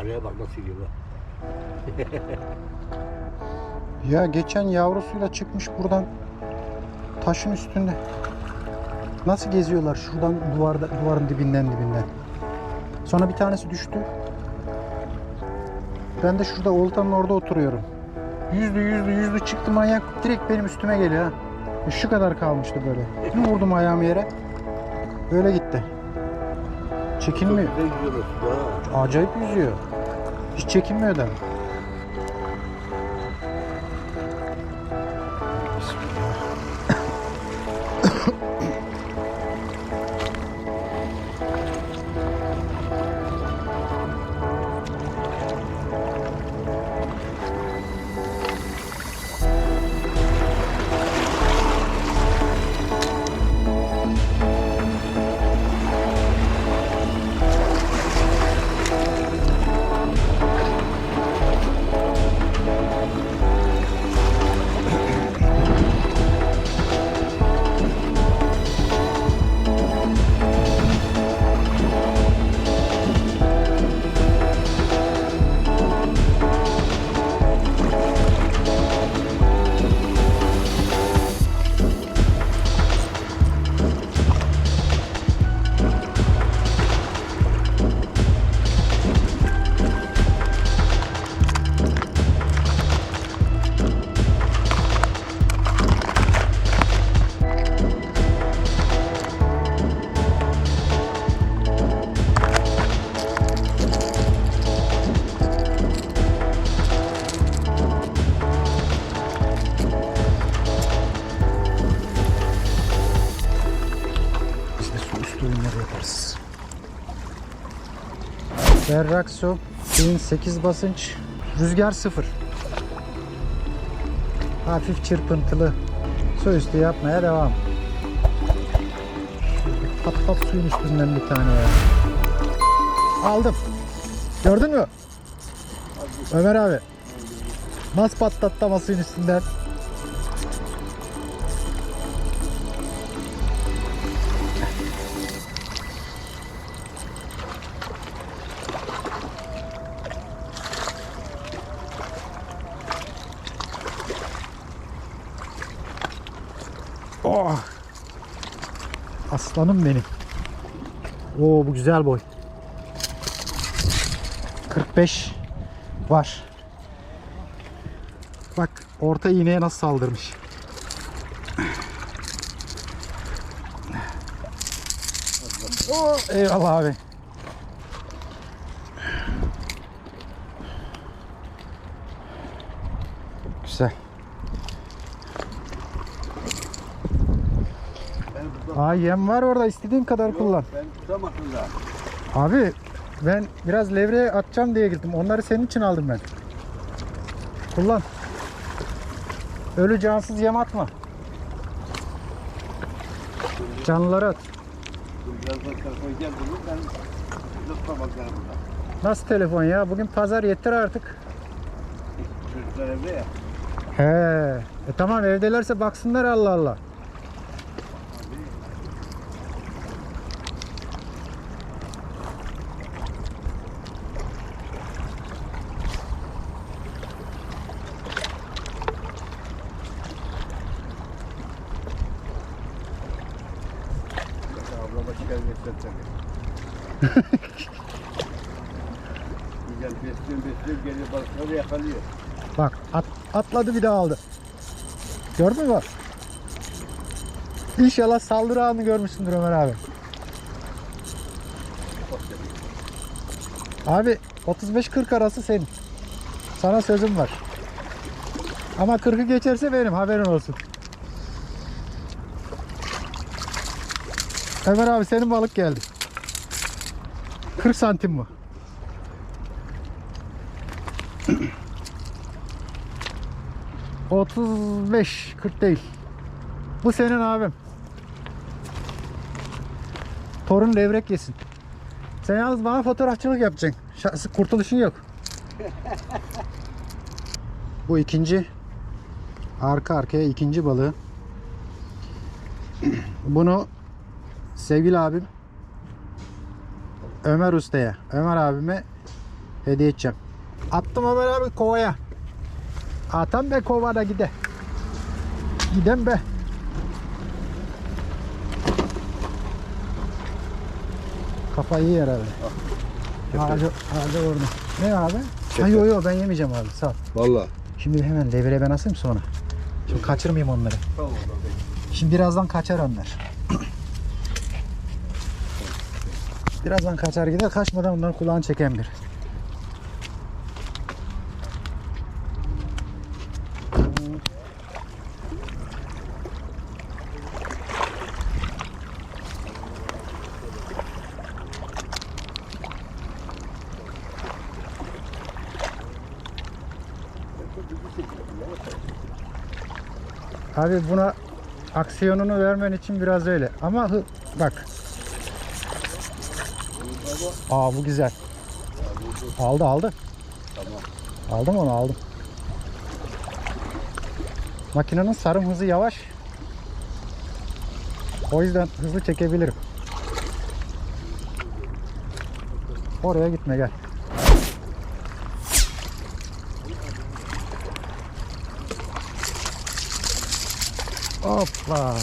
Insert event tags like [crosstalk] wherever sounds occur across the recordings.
Araya bak nasıl gidiyor bak. [laughs] Ya geçen yavrusuyla çıkmış buradan taşın üstünde. Nasıl geziyorlar şuradan duvarda, duvarın dibinden dibinden. Sonra bir tanesi düştü. Ben de şurada oltanın orada oturuyorum. Yüzdü yüzdü yüzdü çıktı manyak direkt benim üstüme geliyor ha. E Şu kadar kalmıştı böyle. Bir vurdum ayağımı yere. Böyle gitti. Ha. Acayip yüzüyor. Hiç çekinmiyor da. Berrak su, suyun 8 basınç, rüzgar 0. Hafif çırpıntılı su üstü yapmaya devam. Pat pat suyun üstünden bir tane ya. Aldım. Gördün mü? Ömer abi. Nasıl patlattı ama suyun üstünden. Aslanım benim. Oo bu güzel boy. 45 var. Bak orta iğneye nasıl saldırmış. Oo, eyvallah abi. Aa yem var orada istediğin kadar kullan. ben tutamasın da. Abi ben biraz levreye atacağım diye girdim. Onları senin için aldım ben. Kullan. Ölü cansız yem atma. Canlıları at. Nasıl telefon ya? Bugün pazar yeter artık. Çocuklar evde ya. He. E tamam evdelerse baksınlar Allah Allah. Besliyorum geliyor balıkları yakalıyor. Bak at, atladı bir daha aldı. Gördün mü? İnşallah saldırı anını görmüşsündür Ömer abi. Abi 35-40 arası senin. Sana sözüm var. Ama 40'ı geçerse benim haberin olsun. Ömer abi senin balık geldi. 40 santim mi? Otuz beş, 40 değil. Bu senin abim. Torun levrek yesin. Sen yalnız bana fotoğrafçılık yapacaksın. Şahsı kurtuluşun yok. [laughs] Bu ikinci. Arka arkaya ikinci balığı. [clears throat] Bunu sevgili abim Ömer Usta'ya, Ömer abime Hediye edeceğim. Attım Ömer abi kovaya. Atan be kovada gide. Giden be. Kafa iyi herhalde. Ağacı, ağacı orada. Ne abi? Ha yo yo ben yemeyeceğim abi sağ ol. Valla. Şimdi hemen devire ben asayım sonra. Şimdi kaçırmayayım onları. Tamam Şimdi birazdan kaçar onlar. Birazdan kaçar gider. Kaçmadan onların kulağını çeken bir. Abi buna aksiyonunu vermen için biraz öyle. Ama hı, bak. Aa bu güzel. Aldı aldı. Tamam. Aldım onu aldım. Makinenin sarım hızı yavaş. O yüzden hızlı çekebilirim. Oraya gitme gel. Hoppa.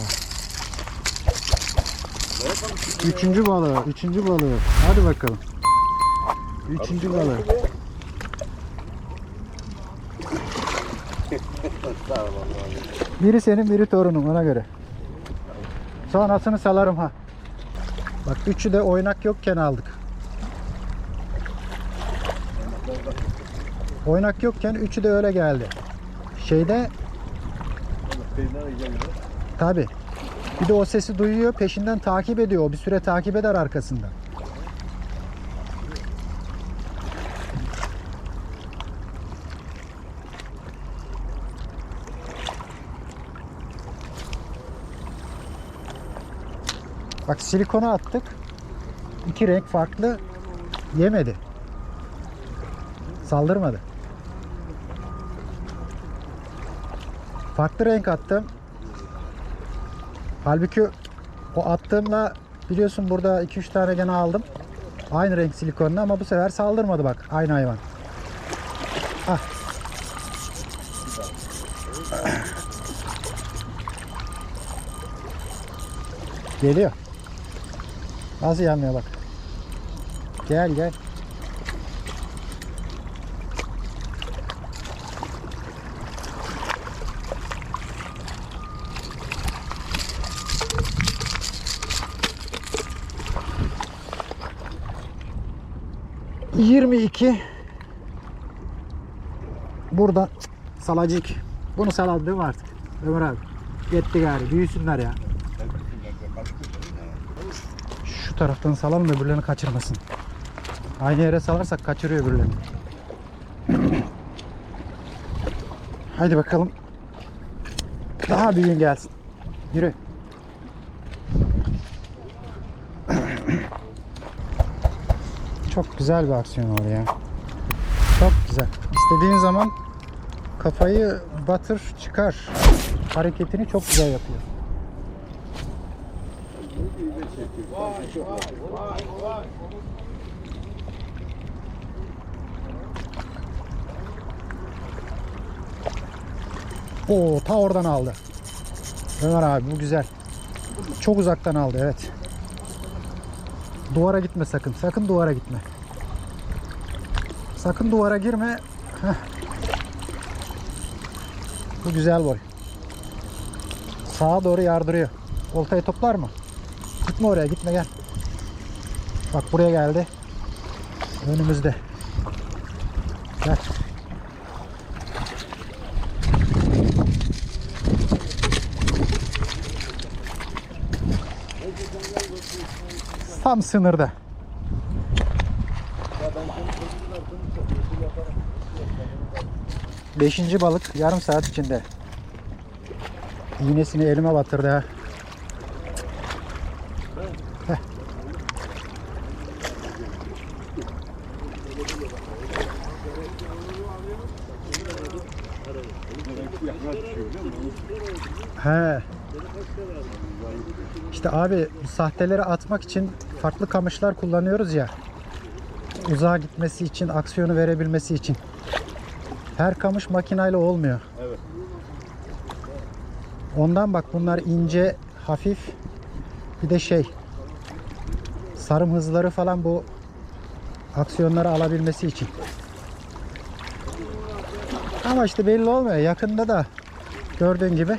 Üçüncü balığı, üçüncü balığı. Hadi bakalım. Üçüncü balığı. Biri senin biri torunum ona göre. Sonrasını salarım ha. Bak üçü de oynak yokken aldık. Oynak yokken üçü de öyle geldi. Şeyde. Tabi. Bir de o sesi duyuyor peşinden takip ediyor. O bir süre takip eder arkasından. Bak silikonu attık. İki renk farklı yemedi. Saldırmadı. Farklı renk attım. Halbuki o attığımla biliyorsun burada 2-3 tane gene aldım. Aynı renk silikonlu ama bu sefer saldırmadı bak aynı hayvan. Ah. Geliyor. Nasıl yanmıyor bak. Gel gel. Yirmi iki. Burada salacık. Bunu saladı değil artık? Ömer abi. Yetti gari. Büyüsünler ya. Şu taraftan salalım öbürlerini kaçırmasın. Aynı yere salarsak kaçırıyor öbürlerini. Haydi bakalım. Daha büyüğün gelsin. Yürü. Çok güzel bir aksiyon oldu ya. Çok güzel. İstediğin zaman kafayı batır çıkar. Hareketini çok güzel yapıyor. Oo ta oradan aldı. Ömer abi bu güzel. Çok uzaktan aldı evet. Duvara gitme sakın. Sakın duvara gitme. Sakın duvara girme. Heh. Bu güzel boy. Sağa doğru yardırıyor. Oltayı toplar mı? Gitme oraya gitme gel. Bak buraya geldi. Önümüzde. Gel. Tam sınırda. Beşinci balık yarım saat içinde. İğnesini elime batırdı. Heh. He. İşte abi sahteleri atmak için farklı kamışlar kullanıyoruz ya. uzağa gitmesi için, aksiyonu verebilmesi için. Her kamış makinayla olmuyor. Evet. Ondan bak bunlar ince, hafif. Bir de şey. Sarım hızları falan bu aksiyonları alabilmesi için. Ama işte belli olmuyor. Yakında da gördüğün gibi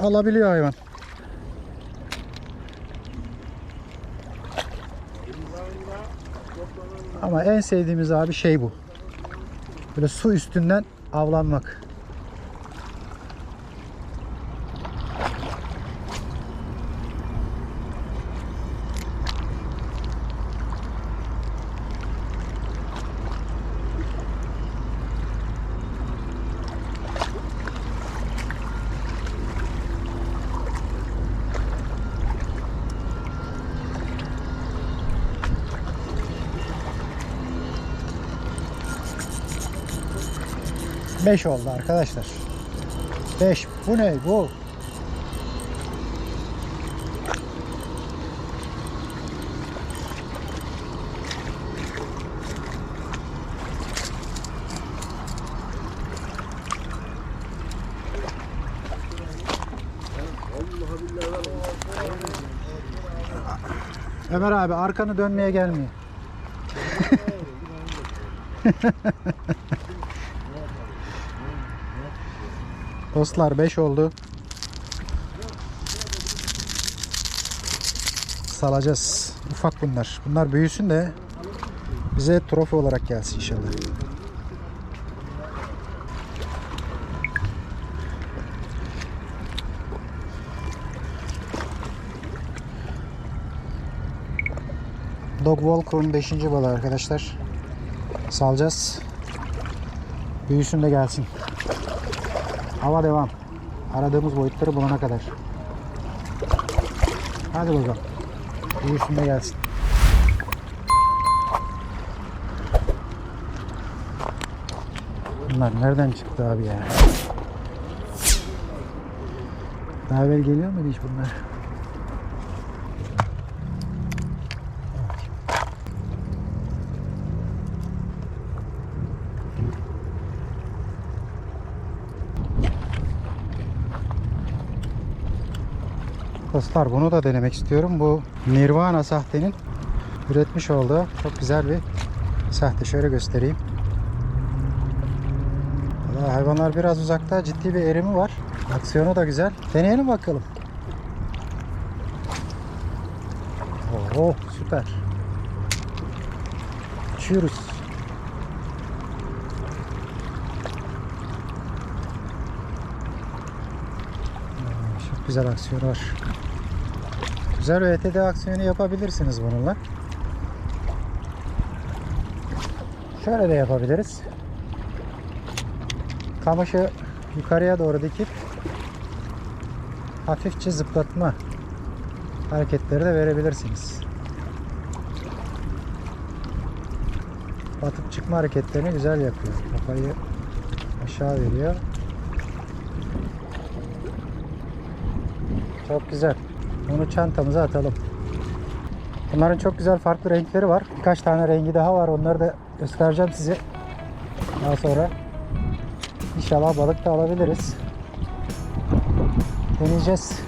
alabiliyor hayvan. Ama en sevdiğimiz abi şey bu. Böyle su üstünden avlanmak. Beş oldu arkadaşlar. 5. Bu ne bu? Ömer abi arkanı dönmeye gelmiyor. [laughs] Dostlar 5 oldu. Salacağız. Ufak bunlar. Bunlar büyüsün de bize trofi olarak gelsin inşallah. Dog Walker'ın 5. balığı arkadaşlar. Salacağız. Büyüsün de gelsin. Hava devam. Aradığımız boyutları bulana kadar. Hadi bakalım. Büyüsün de gelsin. Bunlar nereden çıktı abi ya? Daha evvel geliyor muydu hiç bunlar? Dostlar bunu da denemek istiyorum. Bu Nirvana sahtenin üretmiş olduğu çok güzel bir sahte. Şöyle göstereyim. Valla hayvanlar biraz uzakta ciddi bir erimi var. Aksiyonu da güzel. Deneyelim bakalım. Oo süper. Uçuyoruz. Çok güzel aksiyon var. Güzel ÖTD aksiyonu yapabilirsiniz bununla. Şöyle de yapabiliriz. Kamışı yukarıya doğru dikip hafifçe zıplatma hareketleri de verebilirsiniz. Batıp çıkma hareketlerini güzel yapıyor. Kafayı aşağı veriyor. Çok güzel. Onu çantamıza atalım. Bunların çok güzel farklı renkleri var. Birkaç tane rengi daha var. Onları da göstereceğim size. Daha sonra İnşallah balık da alabiliriz. Deneyeceğiz.